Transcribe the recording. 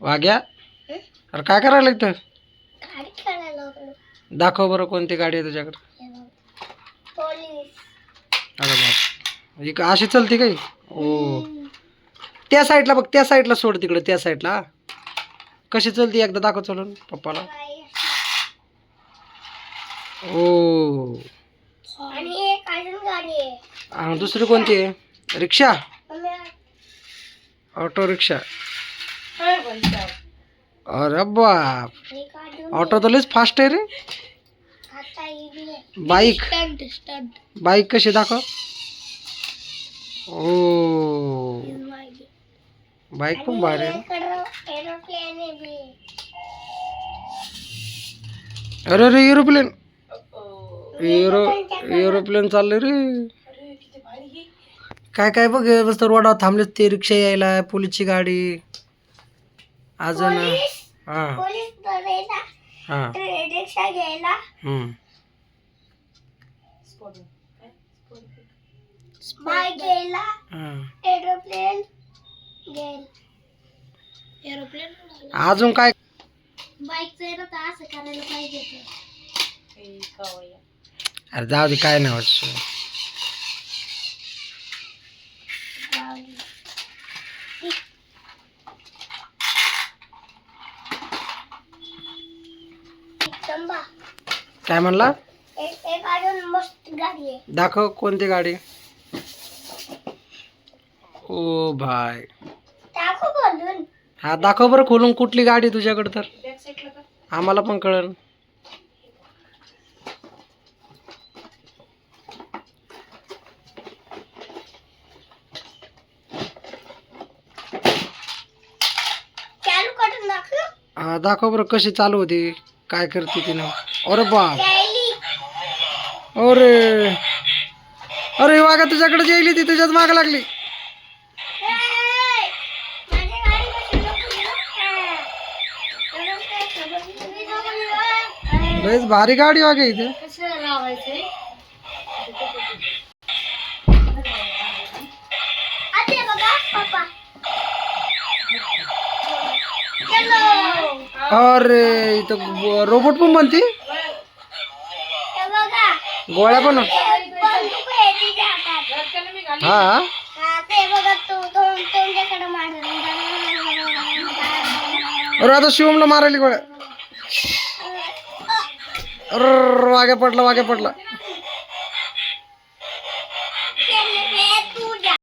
वाग्या? अरे काय करायला इथं गाडी खेळायला लागलो. दाखव बरं कोणती गाडी आहे तुझ्याकडे. हे बघ. पोलीस. अरे बाप. ही का- अशी चलते काही ओ. त्या साईडला बघ त्या साईडला सोड तिकडे त्या साईडला. हा. कशी चलती एकदा दाखव चलून पप्पाला. ओ. आणि एक अजून गाडी आहे. हा, दुसरी कोणती आहे? रिक्षा? Auto rickshaw. अरे बाप. ऑटो तर लयच फास्ट आहे रे. बाईक बाईक कशी दाखव. ओ. बाईक पण भारी अरे अरे एरोप्लेन एरो एरोप्लेन चाललंय. रे. काय काय बघ मस्त रोडावर थांबले ते रिक्षा यायला पोलीसची गाडी. अजून हा. पोलीस धरायला हा. रिक्षा घ्यायला. हम्म. बाईक हा. एरोप्लेन एरोप्लेन अजून काय बाईकचं आहे ना तर असं करायला पाहिजे अरे जाऊ दे काय नाही वाटत. काय म्हणला? एक एक अजून मस्त गाडी आहे. दाखव कोणती गाडी? ओ बोलून. हा दाखव बरं खोलून कुठली गाडी तुझ्याकडे तर. आम्हाला पण कळन चालू करून दाखव. हा दाखव बरं कशी चालू होती. काय करते तिनं अरे बाप. अरे. अरे वागा तुझ्याकडे जेली ती तुझ्याच माग लागली. भारी गाडी वागे इथे. अरे इथं रोबोट पण म्हणती हे गोळ्या पण हे अरे आता शिवमला मारायली गोळ्या. अरे वाग्या पडला वाग्या पडला.